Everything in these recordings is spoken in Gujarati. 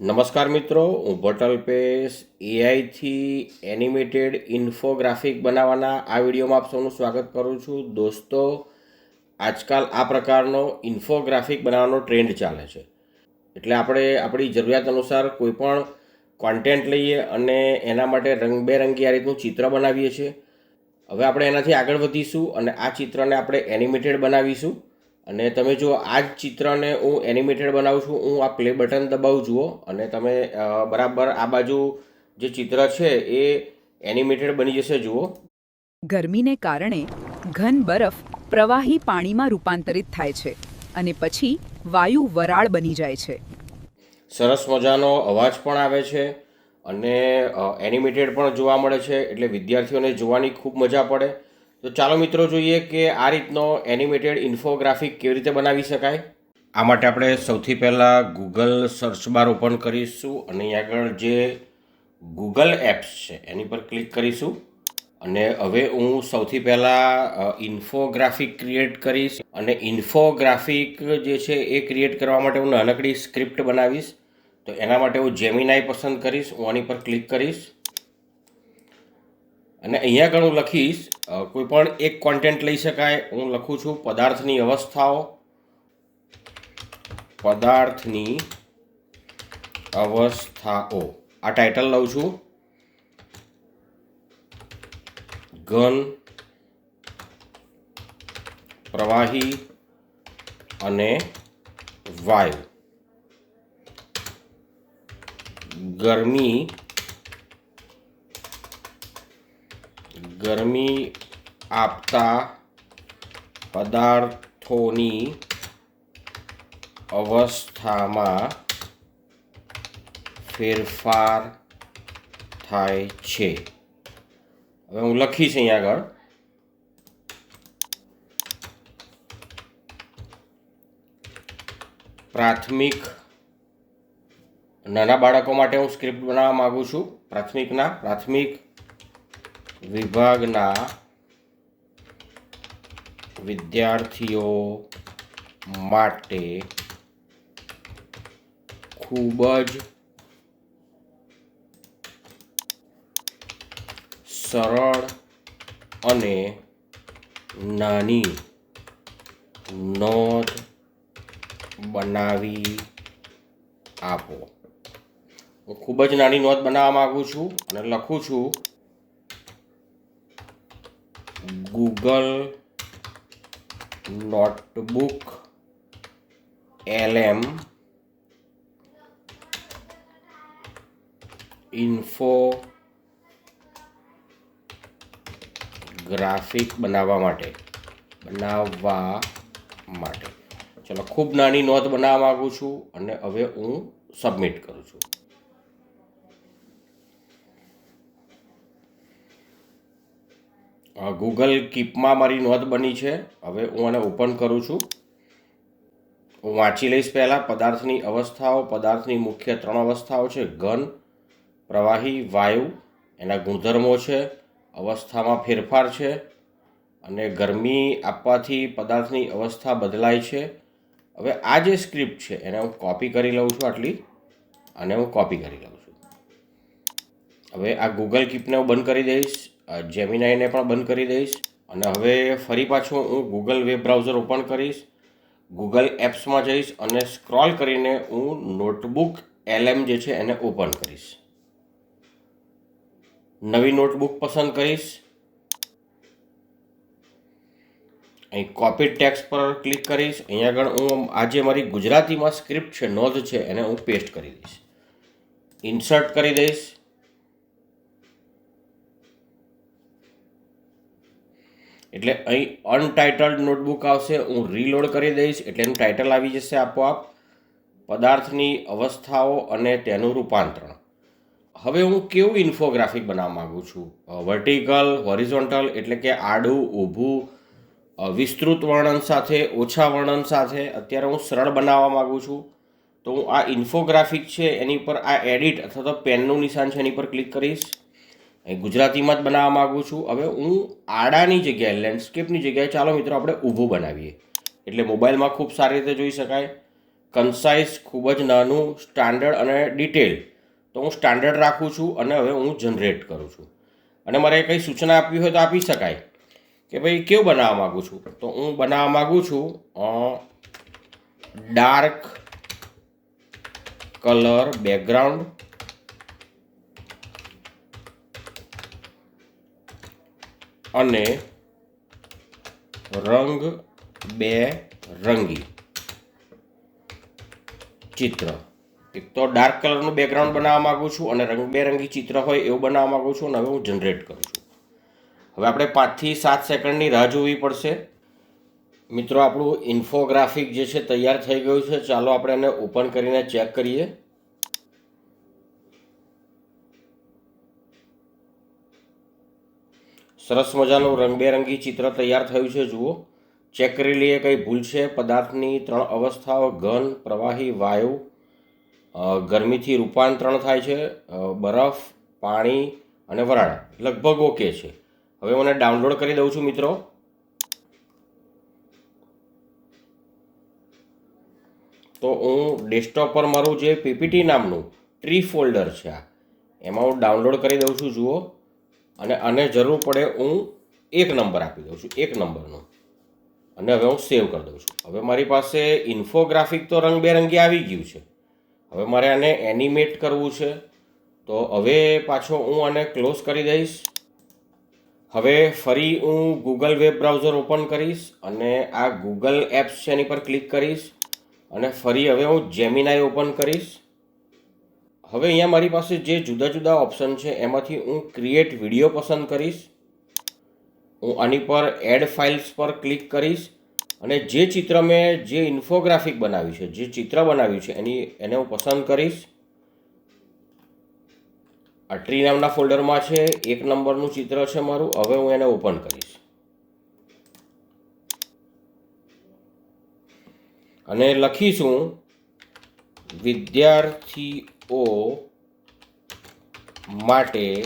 નમસ્કાર મિત્રો, હું ભટલ પેશ એઆઈથી એનિમેટેડ ઇન્ફોગ્રાફિક બનાવવાના આ વિડીયોમાં આપ સૌનું સ્વાગત કરું છું. દોસ્તો, આજકાલ આ પ્રકારનો ઇન્ફોગ્રાફિક બનાવવાનો ટ્રેન્ડ ચાલે છે. એટલે આપણે આપણી જરૂરિયાત અનુસાર કોઈ પણ કોન્ટેન્ટ લઈએ અને એના માટે રંગબેરંગી આ રીતનું ચિત્ર બનાવીએ છીએ. હવે આપણે એનાથી આગળ વધીશું અને આ ચિત્રને આપણે એનિમેટેડ બનાવીશું. અને તમે જો આ જ ચિત્રને હું એનિમેટેડ બનાવું છું હું આ પ્લે બટન દબાવું જુઓ અને તમે બરાબર આ બાજુ જે ચિત્ર છે એ એનિમેટેડ બની જશે જુઓ. ગરમીને કારણે ઘન બરફ પ્રવાહી પાણીમાં રૂપાંતરિત થાય છે અને પછી વાયુ વરાળ બની જાય છે. સરસ મજાનો અવાજ પણ આવે છે અને એનિમેટેડ પણ જોવા મળે છે એટલે વિદ્યાર્થીઓને જોવાની ખૂબ મજા પડે. તો ચાલો મિત્રો જોઈએ કે આ રીતનો એનિમેટેડ ઇન્ફોગ્રાફિક કેવી રીતે બનાવી શકાય. આ માટે આપણે સૌથી પહેલાં ગૂગલ સર્ચ બાર ઓપન કરીશું અને અહીં આગળ જે ગૂગલ એપ્સ છે, એની પર ક્લિક કરીશું. અને હવે હું સૌથી પહેલાં ઇન્ફોગ્રાફિક ક્રિએટ કરીશ અને ઇન્ફોગ્રાફિક જે છે એ ક્રિએટ કરવા માટે હું નાનકડી સ્ક્રિપ્ટ બનાવીશ. તો એના માટે હું જેમિનાઈ પસંદ કરીશ, હું આની પર ક્લિક કરીશ. અને અહીંયા આગળ લખીશ કોઈ પણ એક કોન્ટેન્ટ લઈ શકાય. હું લખું છું પદાર્થની અવસ્થાઓ. પદાર્થની અવસ્થાઓ. આ ટાઇટલ લઉં છું. ઘન, પ્રવાહી અને વાયુ. ગરમી ગરમી આપતા પદાર્થોની અવસ્થામાં ફેરફાર થાય છે. હવે હું લખીશ અહીં આગળ. પ્રાથમિક નાના બાળકો માટે હું સ્ક્રિપ્ટ બનાવવા માગું છું. પ્રાથમિકના પ્રાથમિક વિભાગના વિદ્યાર્થીઓ માટે ખૂબ જ સરળ અને નાની નોંધ બનાવી આપો. હું ખૂબ જ નાની નોંધ બનાવવા માગું છું અને લખું છું Google notebook LM infographic બનાવવા માટે. બનાવવા માટે. ચલો, ખૂબ નાની નોંધ બનાવવા માગું છું અને હવે હું સબમિટ કરું છું. ગૂગલ કીપમાં મારી નોંધ બની છે. હવે હું આને ઓપન કરું છું. હું વાંચી લઈશ પહેલાં. પદાર્થની અવસ્થાઓ, પદાર્થની મુખ્ય ત્રણ અવસ્થાઓ છે. ઘન, પ્રવાહી, વાયુ, એના ગુણધર્મો છે. અવસ્થામાં ફેરફાર છે. અને ગરમી આપવાથી પદાર્થની અવસ્થા બદલાય છે. હવે આ જે સ્ક્રિપ્ટ છે, એને હું કોપી કરી લઉં છું આટલી. અને હું કોપી કરી લઉં છું. હવે આ ગૂગલ કીપને હું બંધ કરી દઈશ. જેમિનાઈને પણ બંધ કરી દઈશ. અને હવે ફરી પાછું હું ગૂગલ વેબ બ્રાઉઝર ઓપન કરીશ ગૂગલ એપ્સમાં જઈશ અને સ્ક્રોલ કરીને હું નોટબુક એલએમ જે છે એને ઓપન કરીશ. નવી નોટબુક પસંદ કરીશ. અહીં કોપી ટેક્સ પર ક્લિક કરીશ. અહીંયા આગળ હું આજે મારી ગુજરાતીમાં સ્ક્રિપ્ટ છે, નોંધ છે, એને હું પેસ્ટ કરી દઈશ. ઇન્સર્ટ કરી દઈશ. એટલે અહીં અનટાઇટલ્ડ નોટબુક આવશે, હું રીલોડ કરી દઈશ, એટલે એનું ટાઇટલ આવી જશે આપોઆપ. પદાર્થની અવસ્થાઓ અને તેનું રૂપાંતરણ. હવે હું કેવું ઇન્ફોગ્રાફિક બનાવવા માગું છું? વર્ટિકલ હોરિઝોન્ટલ એટલે કે આડું, ઊભું વિસ્તૃત વર્ણન સાથે, ઓછા વર્ણન સાથે. અત્યારે હું સરળ બનાવવા માગું છું. તો હું આ ઇન્ફોગ્રાફિક છે, એની પર આ એડિટ અથવા તો પેનનું નિશાન છે, એની પર ક્લિક કરીશ. ગુજરાતીમાં જ બનાવવા માગું છું. હવે હું આડાની જગ્યાએ લેન્ડસ્કેપની જગ્યાએ, ચાલો મિત્રો આપણે ઊભું બનાવીએ. એટલે મોબાઈલમાં ખૂબ સારી રીતે જોઈ શકાય. કન્સાઇઝ ખૂબ જ નાનું સ્ટાન્ડર્ડ અને ડિટેલ તો હું સ્ટાન્ડર્ડ રાખું છું અને હવે હું જનરેટ કરું છું. અને મારે કંઈ સૂચના આપવી હોય તો આપી શકાય. કે ભાઈ, કેવું બનાવવા માગું છું? તો હું બનાવવા માગું છું ડાર્ક કલર બેકગ્રાઉન્ડ અને રંગ બે રંગી. ચિત્ર. એક તો ડાર્ક કલરનું બેકગ્રાઉન્ડ બનાવવા માગું છું અને રંગબેરંગી ચિત્ર હોય એવું બનાવવા માગું છું અને હવે હું જનરેટ કરું છું. હવે આપણે પાંચથી સાત સેકન્ડની રાહ જોવી પડશે. મિત્રો, આપણું ઇન્ફોગ્રાફિક જે છે તૈયાર થઈ ગયું છે. ચાલો આપણે એને ઓપન કરીને ચેક કરીએ. સરસ મજાનું રંગબેરંગી ચિત્ર તૈયાર થયું છે, જુઓ. ચેક કરી લઈએ કંઈ ભૂલ છે? પદાર્થની ત્રણ અવસ્થાઓ, ઘન, પ્રવાહી, વાયુ ગરમીથી રૂપાંતરણ થાય છે બરફ, પાણી અને વરાળ. લગભગ ઓકે છે. હવે મને ડાઉનલોડ કરી દઉં છું, મિત્રો. તો હું ડેસ્કટોપ પર મારું જે પીપીટી નામનું ટ્રી ફોલ્ડર છે આ, એમાં હું ડાઉનલોડ કરી દઉં છું, જુઓ. અને આને જરૂર પડે હું એક નંબર આપી દઉં છું, એક નંબરનો. અને હવે હું સેવ કરી દઉં છું. હવે મારી પાસે ઇન્ફોગ્રાફિક તો રંગબેરંગી આવી ગયું છે. હવે મારે આને એનિમેટ કરવું છે. તો હવે પાછો હું આને ક્લોઝ કરી દઈશ. હવે ફરી હું ગૂગલ વેબ બ્રાઉઝર ઓપન કરીશ અને આ ગૂગલ એપ્સ છે એની પર ક્લિક કરીશ. અને ફરી હવે હું જેમિનાઈ ઓપન કરીશ. હવે અહીંયા મારી પાસે જે જુદા જુદા ઓપ્શન છે, એમાંથી હું ક્રિએટ વીડિયો પસંદ કરીશ. હું આની પર એડ ફાઇલ્સ પર ક્લિક કરીશ અને જે ચિત્ર મેં જે ઇન્ફોગ્રાફિક બનાવ્યું છે, જે ચિત્ર બનાવ્યું છે, એની, એને હું પસંદ કરીશ. આ ટ્રી નામના ફોલ્ડરમાં છે, એક નંબરનું ચિત્ર છે મારું, હવે હું એને ઓપન કરીશ. અને લખીશું વિદ્યાર્થીઓ માટે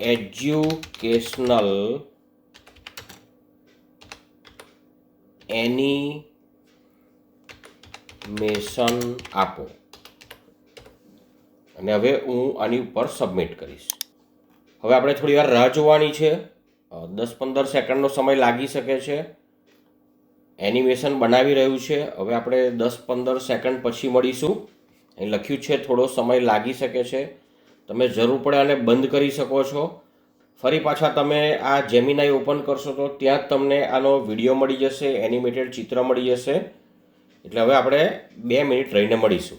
એજ્યુકેશનલ એનિમેશન આપો. અને હવે હું આની ઉપર સબમિટ કરીશ. હવે આપણે થોડી વાર રાહ જોવાની છે. દસ પંદર સેકન્ડનો સમય લાગી શકે છે. એનિમેશન બનાવી રહ્યું છે. હવે આપણે દસ પંદર સેકન્ડ પછી મળીશું. અહીં લખ્યું છે, થોડો સમય લાગી શકે છે. તમે જરૂર પડે આને બંધ કરી શકો છો. ફરી પાછા તમે આ જેમિનાઈ ઓપન કરશો તો ત્યાં જ તમને આનો વીડિયો મળી જશે એનિમેટેડ ચિત્ર મળી જશે. એટલે હવે આપણે બે મિનિટ રહીને મળીશું.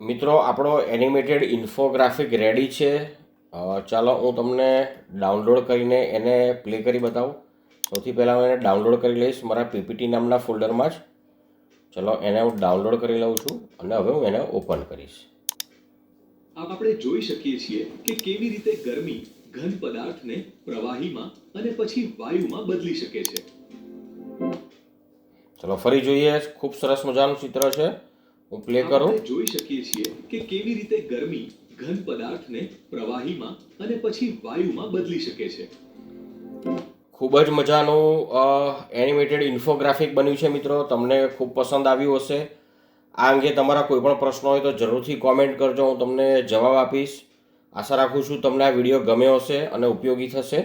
મિત્રો, આપણો એનિમેટેડ ઇન્ફોગ્રાફિક રેડી છે. ચાલો હું તમને ડાઉનલોડ કરીને એને પ્લે કરી બતાવું. સૌથી પહેલાં હું એને ડાઉનલોડ કરી લઈશ મારા પીપીટી નામના ફોલ્ડરમાં જ. ચલો એને હું ડાઉનલોડ કરી લઉં છું અને હવે હું એને ઓપન કરીશ. આપણે જોઈ શકીએ છીએ કે કેવી રીતે ગરમી ઘન પદાર્થને પ્રવાહીમાં અને પછી વાયુમાં બદલી શકે છે. ચલો ફરી જોઈએ. ખૂબ સરસ મજાનું ચિત્ર છે. હું પ્લે કરું. જોઈ શકીએ છીએ કે કેવી રીતે ગરમી ઘન પદાર્થને પ્રવાહીમાં અને પછી વાયુમાં બદલી શકે છે. ખૂબ જ મજાનું એનિમેટેડ ઇન્ફોગ્રાફિક બન્યું છે મિત્રો. તમને ખૂબ પસંદ આવ્યું હશે. આ અંગે તમારા કોઈ પણ પ્રશ્નો હોય તો જરૂરથી કોમેન્ટ કરજો. હું તમને જવાબ આપીશ. આશા રાખું છું તમને આ વીડિયો ગમ્યો હશે અને ઉપયોગી થશે.